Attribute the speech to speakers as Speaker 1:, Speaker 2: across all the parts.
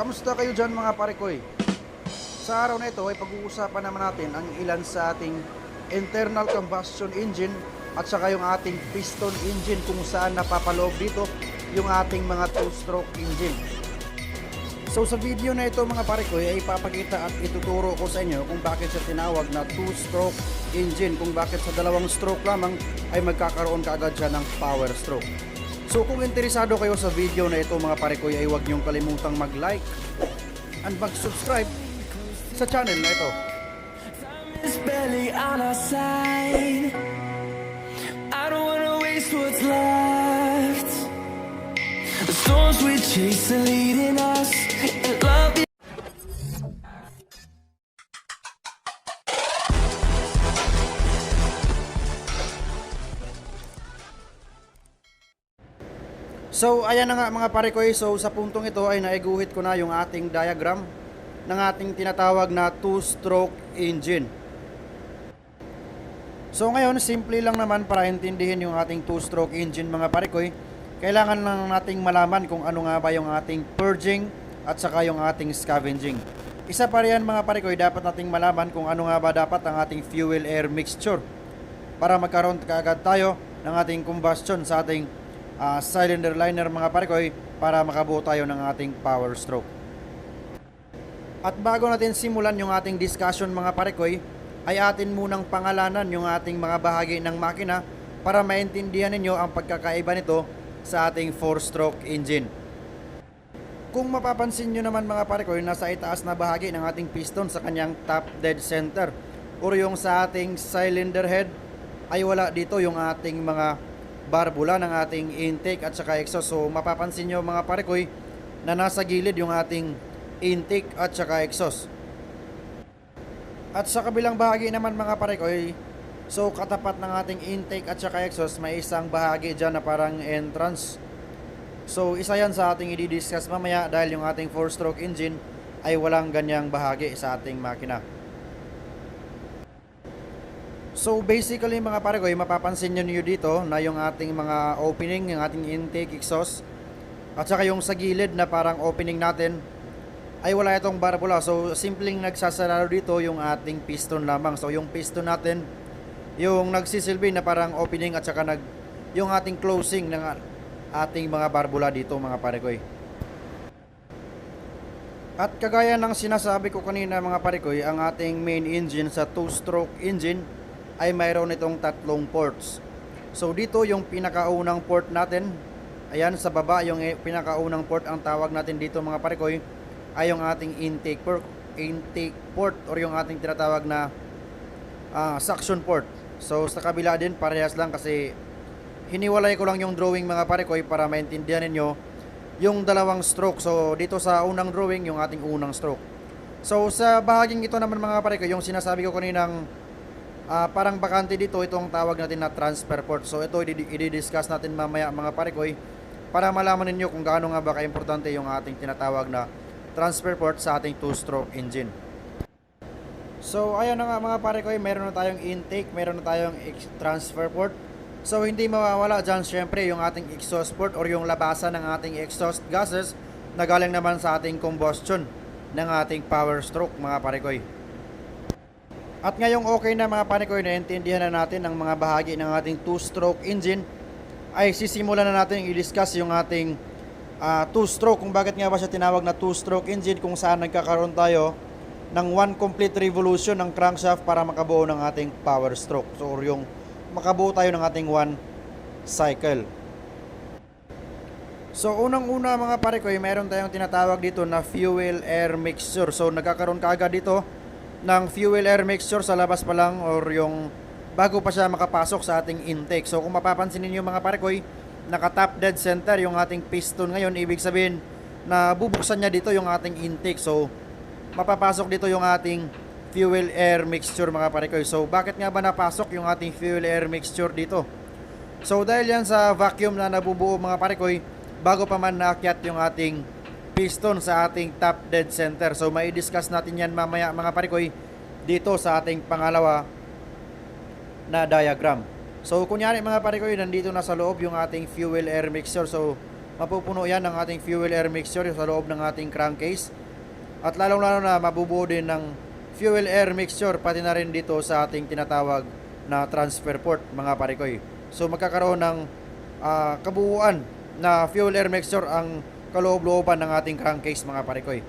Speaker 1: kamusta kayo dyan mga parekoy? Sa araw na ito ay pag-uusapan naman natin ang ilan sa ating internal combustion engine at saka yung ating piston engine kung saan napapaloob dito yung ating mga two-stroke engine. So sa video na ito mga parekoy ay ipapakita at ituturo ko sa inyo kung bakit siya tinawag na two-stroke engine, kung bakit sa dalawang stroke lamang ay magkakaroon kaagad siya ng power stroke. So kung interesado kayo sa video na ito mga parekoy ay huwag niyong kalimutang mag-like and mag-subscribe sa channel na ito.
Speaker 2: I don't wanna waste what's left. The storms we chase are leading us, and love
Speaker 1: So ayan na nga mga parekoy, so sa puntong ito ay naiguhit ko na yung ating diagram ng ating tinatawag na two-stroke engine. So ngayon, simple lang naman para intindihin yung ating two-stroke engine mga parekoy. Kailangan lang nating malaman kung ano nga ba yung ating purging at saka yung ating scavenging. Isa pa riyan mga parekoy, dapat nating malaman kung ano nga ba dapat ang ating fuel-air mixture para magkaroon kaagad tayo ng ating combustion sa ating ah, cylinder liner mga parekoy para makabuo tayo ng ating power stroke. At bago natin simulan yung ating discussion mga parekoy, ay atin munang pangalanan yung ating mga bahagi ng makina para maintindihan ninyo ang pagkakaiba nito sa ating 4-stroke engine. Kung mapapansin nyo naman mga parekoy, nasa itaas na bahagi ng ating piston sa kanyang top dead center or yung sa ating cylinder head ay wala dito yung ating mga barbula ng ating intake at saka exhaust. So mapapansin nyo mga parekoy na nasa gilid yung ating intake at saka exhaust. At sa kabilang bahagi naman mga parekoy, so katapat ng ating intake at saka exhaust, may isang bahagi dyan na parang entrance. So isa yan sa ating i-discuss mamaya dahil yung ating 4-stroke engine ay walang ganyang bahagi sa ating makina. So basically mga parekoy, mapapansin nyo nyo dito na yung ating mga opening, yung ating intake exhaust, at saka yung sa gilid na parang opening natin, ay wala itong barbula. So, simpleng nagsasarado dito yung ating piston lamang. So, yung piston natin, yung nagsisilbi na parang opening at saka nag, yung ating closing ng ating mga barbula dito mga parekoy. At kagaya ng sinasabi ko kanina mga parekoy, ang ating main engine sa two-stroke engine ay mayroon itong tatlong ports. So dito yung pinakaunang port natin, ayan sa baba yung eh, pinakaunang port ang tawag natin dito mga parekoy ay yung ating intake port, intake port or yung ating tinatawag na ah, suction port. So sa kabila din parehas lang kasi hiniwalay ko lang yung drawing mga parekoy para maintindihan ninyo yung dalawang stroke. So dito sa unang drawing yung ating unang stroke. So sa bahaging ito naman mga parekoy yung sinasabi ko kaninang ah, parang bakante dito itong tawag natin na transfer port. So ito i-discuss natin mamaya mga parekoy para malaman ninyo kung gaano nga ba kaimportante yung ating tinatawag na transfer port sa ating two-stroke engine. So ayun na nga mga pare ko, meron na tayong intake, meron na tayong transfer port. So hindi mawawala dyan syempre yung ating exhaust port or yung labasan ng ating exhaust gases na galing naman sa ating combustion ng ating power stroke mga parekoy. At ngayong okay na mga parekoy, naintindihan na natin ang mga bahagi ng ating two-stroke engine ay sisimulan na natin i-discuss yung ating ah, two-stroke kung bakit nga ba siya tinawag na two-stroke engine kung saan nagkakaroon tayo ng one complete revolution ng crankshaft para makabuo ng ating power stroke. So or yung makabuo tayo ng ating one cycle. So unang-una mga pare ko, eh, meron tayong tinatawag dito na fuel air mixture. So nagkakaroon kaagad dito ng fuel air mixture sa labas pa lang or yung bago pa siya makapasok sa ating intake. So kung mapapansin niyo mga pare ko, eh, naka-top dead center yung ating piston ngayon. Ibig sabihin na bubuksan niya dito yung ating intake. So mapapasok dito yung ating fuel air mixture mga pare ko. So bakit nga ba napasok yung ating fuel air mixture dito? So dahil yan sa vacuum na nabubuo mga pare ko, bago pa man naakyat yung ating piston sa ating top dead center. So may discuss natin yan mamaya mga pare ko dito sa ating pangalawa na diagram. So kunyari mga pare ko, nandito na sa loob yung ating fuel air mixture. So mapupuno yan ng ating fuel air mixture sa loob ng ating crankcase. At lalong lalo na mabubuo din ng fuel air mixture pati na rin dito sa ating tinatawag na transfer port mga parikoy. So magkakaroon ng ah, kabuuan na fuel air mixture ang kaloob-looban ng ating crankcase mga parikoy.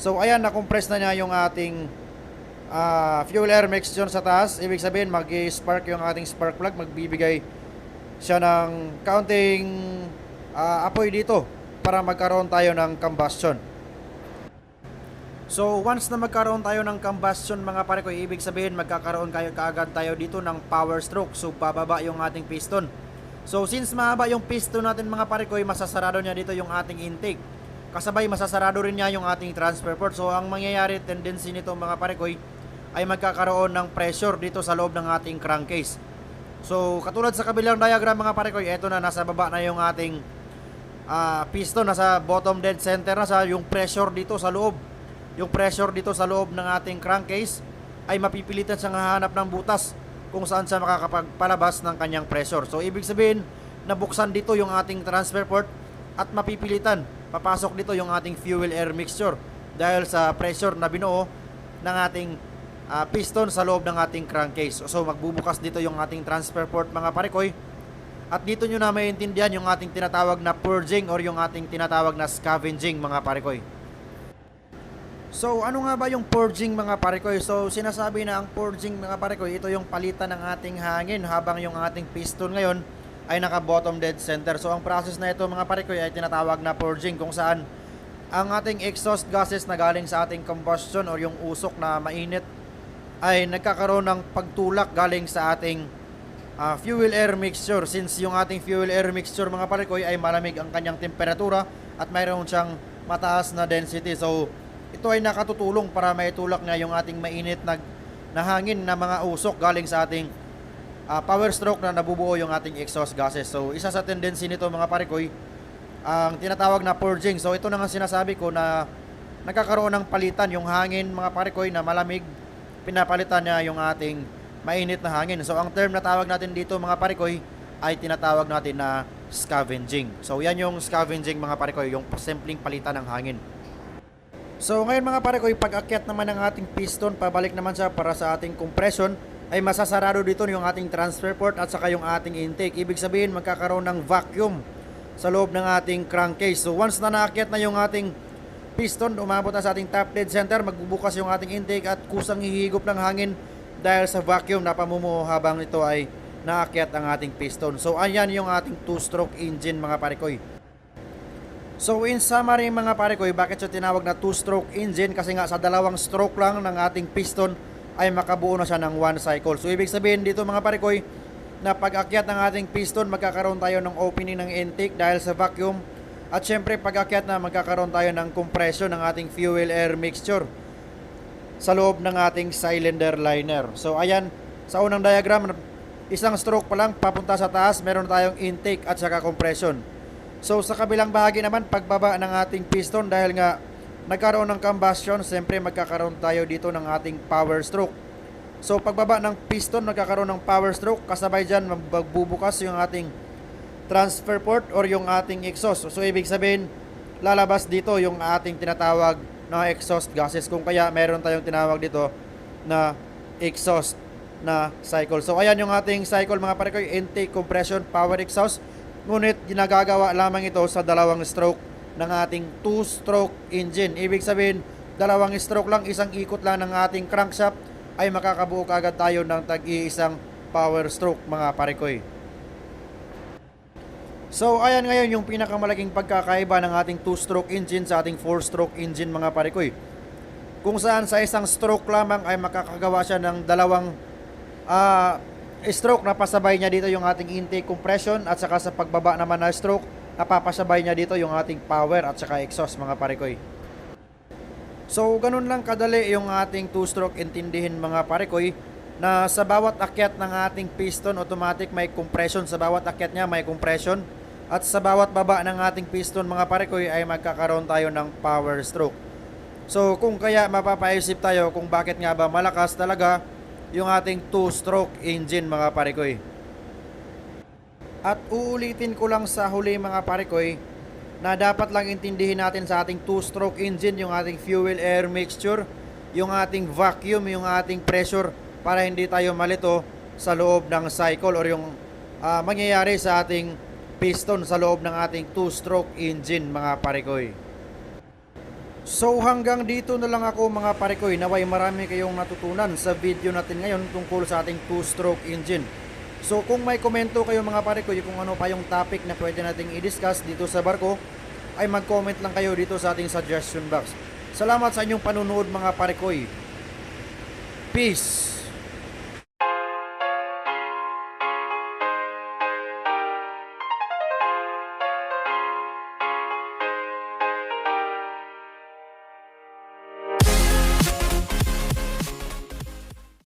Speaker 1: So ayan, na-compress na niya yung ating ah, fuel air mixture sa taas. Ibig sabihin, mag-spark yung ating spark plug, magbibigay siya ng kaunting ah, apoy dito para magkaroon tayo ng combustion. So once na magkaroon tayo ng combustion mga pare ko, ibig sabihin magkakaroon kayo kaagad tayo dito ng power stroke. So bababa yung ating piston. So since mahaba yung piston natin mga pare ko, masasarado niya dito yung ating intake. Kasabay masasarado rin niya yung ating transfer port. So ang mangyayari tendency nito mga pare ko ay magkakaroon ng pressure dito sa loob ng ating crankcase. So katulad sa kabilang diagram mga pare ko, eto na nasa baba na yung ating ah, piston nasa bottom dead center na sa yung pressure dito sa loob yung pressure dito sa loob ng ating crankcase ay mapipilitan siyang hahanap ng butas kung saan siya makakapagpalabas ng kanyang pressure. So ibig sabihin, nabuksan dito yung ating transfer port at mapipilitan papasok dito yung ating fuel air mixture dahil sa pressure na binuo ng ating ah, piston sa loob ng ating crankcase. So magbubukas dito yung ating transfer port mga parikoy at dito nyo na maintindihan yung ating tinatawag na purging or yung ating tinatawag na scavenging mga parikoy. So, ano nga ba yung purging mga parikoy? So, sinasabi na ang purging mga parikoy, ito yung palitan ng ating hangin habang yung ating piston ngayon ay naka bottom dead center. So, ang process na ito mga parikoy ay tinatawag na purging kung saan ang ating exhaust gases na galing sa ating combustion or yung usok na mainit ay nagkakaroon ng pagtulak galing sa ating ah, fuel air mixture since yung ating fuel air mixture mga parikoy ay malamig ang kanyang temperatura at mayroon siyang mataas na density. So, ito ay nakatutulong para maitulak niya yung ating mainit na, na hangin na mga usok galing sa ating ah, power stroke na nabubuo yung ating exhaust gases. So, isa sa tendency nito mga parikoy, ang tinatawag na purging. So, ito na nga sinasabi ko na nagkakaroon ng palitan yung hangin mga parikoy na malamig, pinapalitan niya yung ating mainit na hangin. So, ang term na tawag natin dito mga parikoy ay tinatawag natin na scavenging. So, yan yung scavenging mga parikoy, yung simpleng palitan ng hangin. So ngayon mga pare ko, pag-akyat naman ng ating piston, pabalik naman siya para sa ating compression, ay masasarado dito yung ating transfer port at saka yung ating intake. Ibig sabihin magkakaroon ng vacuum sa loob ng ating crankcase. So once na naakyat na yung ating piston, umabot na sa ating top dead center, magbubukas yung ating intake at kusang hihigop ng hangin dahil sa vacuum na pamumuo habang ito ay naakyat ang ating piston. So ayan yung ating two-stroke engine mga parikoy. So in summary mga pare ko, bakit siya tinawag na two-stroke engine? Kasi nga sa dalawang stroke lang ng ating piston ay makabuo na siya ng one cycle. So ibig sabihin dito mga pare ko, na pag-akyat ng ating piston, magkakaroon tayo ng opening ng intake dahil sa vacuum. At syempre pag-akyat na magkakaroon tayo ng compression ng ating fuel air mixture sa loob ng ating cylinder liner. So ayan, sa unang diagram, isang stroke pa lang papunta sa taas, meron tayong intake at saka compression. So sa kabilang bahagi naman, pagbaba ng ating piston dahil nga nagkaroon ng combustion, siyempre magkakaroon tayo dito ng ating power stroke. So pagbaba ng piston, magkakaroon ng power stroke, kasabay dyan magbubukas yung ating transfer port or yung ating exhaust. So ibig sabihin, lalabas dito yung ating tinatawag na exhaust gases. Kung kaya meron tayong tinawag dito na exhaust na cycle. So ayan yung ating cycle mga pare ko, intake, compression, power exhaust. Ngunit ginagagawa lamang ito sa dalawang stroke ng ating two-stroke engine. Ibig sabihin, dalawang stroke lang, isang ikot lang ng ating crankshaft ay makakabuo kagad tayo ng tag-iisang power stroke mga parikoy. So ayan ngayon yung pinakamalaking pagkakaiba ng ating two-stroke engine sa ating four-stroke engine mga parikoy. Kung saan sa isang stroke lamang ay makakagawa siya ng dalawang ah, stroke na pasabay niya dito yung ating intake compression at saka sa pagbaba naman na stroke napapasabay niya dito yung ating power at saka exhaust mga parikoy. So ganun lang kadali yung ating two-stroke intindihin mga parikoy na sa bawat akyat ng ating piston automatic may compression sa bawat akyat niya may compression at sa bawat baba ng ating piston mga parikoy ay magkakaroon tayo ng power stroke. So kung kaya mapapaisip tayo kung bakit nga ba malakas talaga yung ating two-stroke engine mga parikoy. At uulitin ko lang sa huli mga parikoy na dapat lang intindihin natin sa ating two-stroke engine, yung ating fuel air mixture, yung ating vacuum, yung ating pressure para hindi tayo malito sa loob ng cycle or yung ah, mangyayari sa ating piston sa loob ng ating two-stroke engine mga parikoy. So hanggang dito na lang ako mga parikoy naway marami kayong natutunan sa video natin ngayon tungkol sa ating two-stroke engine. So kung may komento kayo mga parikoy kung ano pa yung topic na pwede nating i-discuss dito sa barko ay mag-comment lang kayo dito sa ating suggestion box. Salamat sa inyong panunood mga parikoy. Peace!